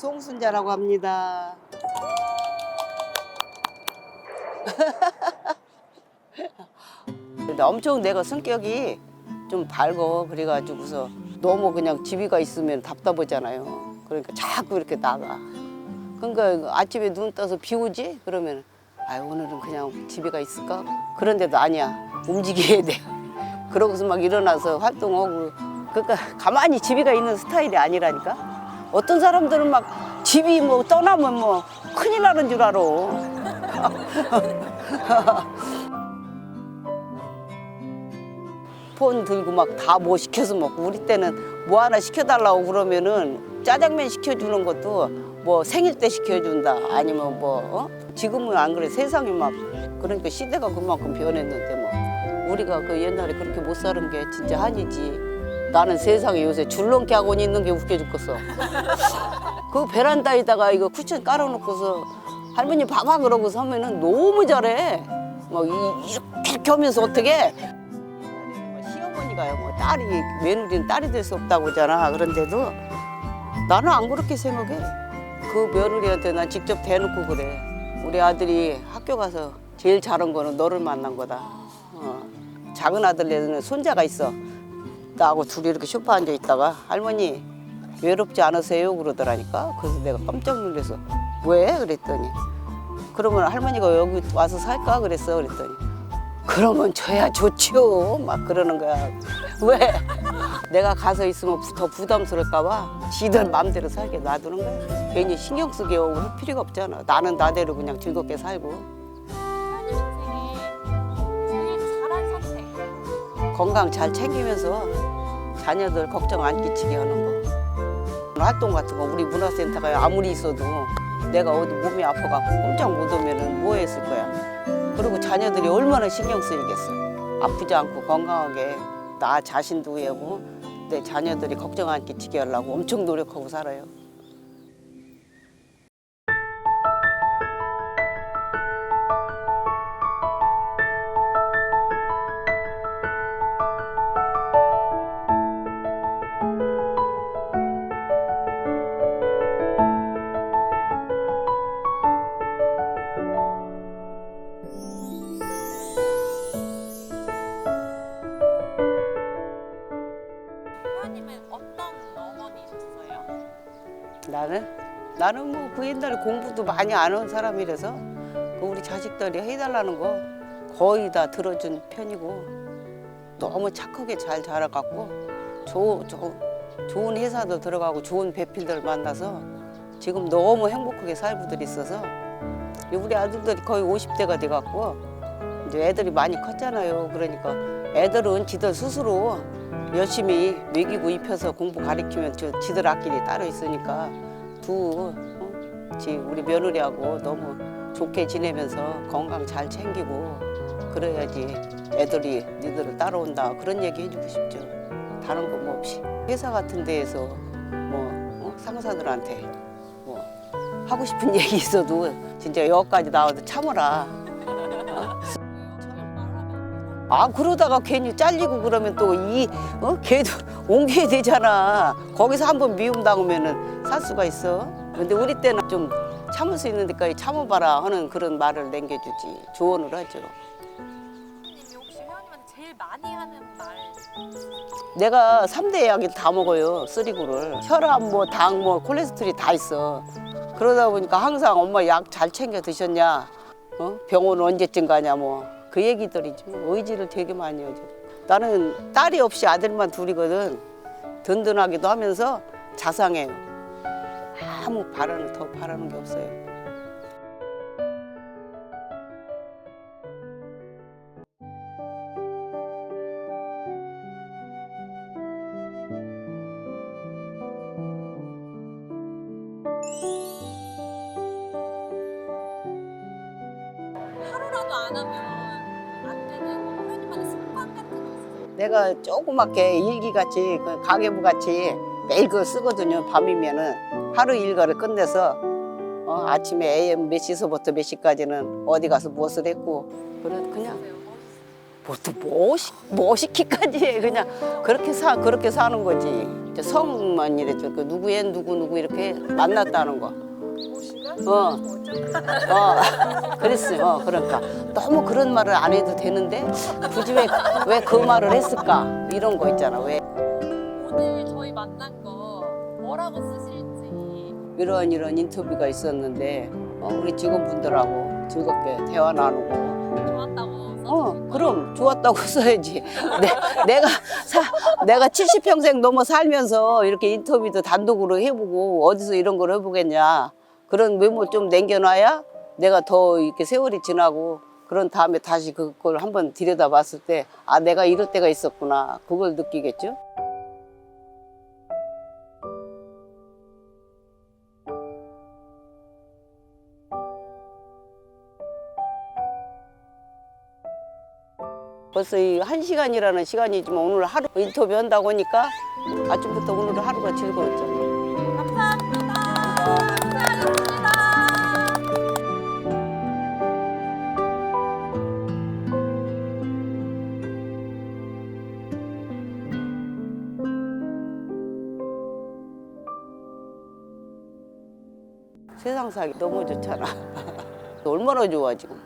송순자라고 합니다. 엄청 내가 성격이 좀 밝어 그래가지고서 너무 그냥 집이가 있으면 답답하잖아요. 그러니까 자꾸 이렇게 나가. 그러니까 아침에 눈 떠서 비 오지? 그러면 아 오늘은 그냥 집에가 있을까? 그런데도 아니야. 움직여야 돼. 그러고서 막 일어나서 활동하고 그러니까 가만히 집이가 있는 스타일이 아니라니까. 어떤 사람들은 막 집이 뭐 떠나면 뭐 큰일 나는 줄 알아. 폰 들고 막 다 뭐 시켜서 먹고 우리 때는 뭐 하나 시켜달라고 그러면은 짜장면 시켜주는 것도 뭐 생일 때 시켜준다 아니면 뭐 어? 지금은 안 그래 세상이 막 그러니까 시대가 그만큼 변했는데 뭐 우리가 그 옛날에 그렇게 못 사는 게 진짜 한이지 나는 세상에 요새 줄넘기 학원 있는 게 웃겨 죽겠어. 그 베란다에다가 이거 쿠션 깔아놓고서 할머니 봐봐 그러고 서면은 너무 잘해. 막 이- 이렇게 이렇게 하면서 어떻게? 시어머니가요 뭐 딸이 며느리는 딸이 될 수 없다고 하잖아. 그런데도 나는 안 그렇게 생각해. 그 며느리한테 난 직접 대놓고 그래. 우리 아들이 학교 가서 제일 잘한 거는 너를 만난 거다. 어. 작은 아들네는 손자가 있어 나하고 둘이 이렇게 소파 앉아 있다가 할머니 외롭지 않으세요? 그러더라니까. 그래서 내가 깜짝 놀라서 왜? 그랬더니 그러면 할머니가 여기 와서 살까? 그랬어. 그랬더니 그러면 저야 좋죠 막 그러는 거야. 왜? 내가 가서 있으면 부- 더 부담스러울까 봐 지들 마음대로 살게 놔두는 거야. 괜히 신경 쓰게 하고 할 필요가 없잖아. 나는 나대로 그냥 즐겁게 살고 건강 잘 챙기면서 자녀들 걱정 안 끼치게 하는 거. 활동 같은 거 우리 문화센터가 아무리 있어도 내가 어디 몸이 아파갖고 꼼짝 못 오면은 뭐 했을 거야. 그리고 자녀들이 얼마나 신경 쓰이겠어. 아프지 않고 건강하게 나 자신도 하고 내 자녀들이 걱정 안 끼치게 하려고 엄청 노력하고 살아요. 나는 뭐 그 옛날에 공부도 많이 안 한 사람이라서 그 우리 자식들이 해달라는 거 거의 다 들어준 편이고 너무 착하게 잘 자라갖고 조, 조, 좋은 회사도 들어가고 좋은 배필들 만나서 지금 너무 행복하게 살고들 있어서 우리 아들들이 거의 50대가 돼갖고 이제 애들이 많이 컸잖아요. 그러니까 애들은 지들 스스로 열심히 먹이고 입혀서 공부 가르치면 저 지들 앞길이 따로 있으니까 두 어? 지 우리 며느리하고 너무 좋게 지내면서 건강 잘 챙기고 그래야지 애들이 니들을 따라온다 그런 얘기 해주고 싶죠. 다른 거 뭐 없이 회사 같은 데에서 뭐 어? 상사들한테 뭐 하고 싶은 얘기 있어도 진짜 여기까지 나와도 참아라. 아 그러다가 괜히 잘리고 그러면 또이 어? 걔도 옮겨야 되잖아. 거기서 한번 미움 당하면은 살 수가 있어. 근데 우리 때는 좀 참을 수 있는 데까지 참아봐라 하는 그런 말을 남겨주지 조언을 하죠. 하나님이 혹시 회원님한테 제일 많이 하는 말 내가 삼대 약을 다 먹어요. 쓰리구를. 혈압 뭐 당 뭐 콜레스테롤이 다 있어. 그러다 보니까 항상 엄마 약 잘 챙겨 드셨냐? 어? 병원 언제쯤 가냐 뭐. 그 얘기들이지. 뭐. 의지를 되게 많이 하죠. 나는 딸이 없이 아들만 둘이거든. 든든하기도 하면서 자상해요. 아무 바라는 더 바라는 게 없어요. 하루라도 안 하면 안 되는 회원님만의 습관 같은 거 있으세요? 내가 조그맣게 일기 같이 그 가계부 같이 매일 그거 쓰거든요. 밤이면은 하루 일과를 끝내서 어, 아침에 AM 몇 시서부터 몇 시까지는 어디 가서 무엇을 했고 그냥 있으세요? 뭐또 뭐, 시- 뭐 시키까지 해 그냥 그렇게 사 그렇게 사는 거지. 이제 성만 이랬죠. 그 누구애 누구 누구 이렇게 만났다는 거. 어, 어, 그랬어요. 어, 그러니까. 너무 그런 말을 안 해도 되는데 굳이 왜왜 그 말을 했을까? 이런 거 있잖아. 왜? 오늘 저희 만난 거 뭐라고 쓰실지 이런 이런 인터뷰가 있었는데 어, 우리 직원분들하고 즐겁게 대화 나누고 좋았다고 어? 그럼 좋았다고 써야지. 내, 내가 사, 내가 70평생 넘어 살면서 이렇게 인터뷰도 단독으로 해보고 어디서 이런 걸 해보겠냐. 그런 메모 좀 남겨놔야 내가 더 이렇게 세월이 지나고 그런 다음에 다시 그걸 한번 들여다봤을 때 아, 내가 이럴 때가 있었구나. 그걸 느끼겠죠. 벌써 이 한 시간이라는 시간이지만 오늘 하루 인터뷰 한다고 하니까 아침부터 오늘 하루가 즐거웠잖아. 감사합니다. 감사합니다. 세상 살기 너무 좋잖아. 얼마나 좋아 지금.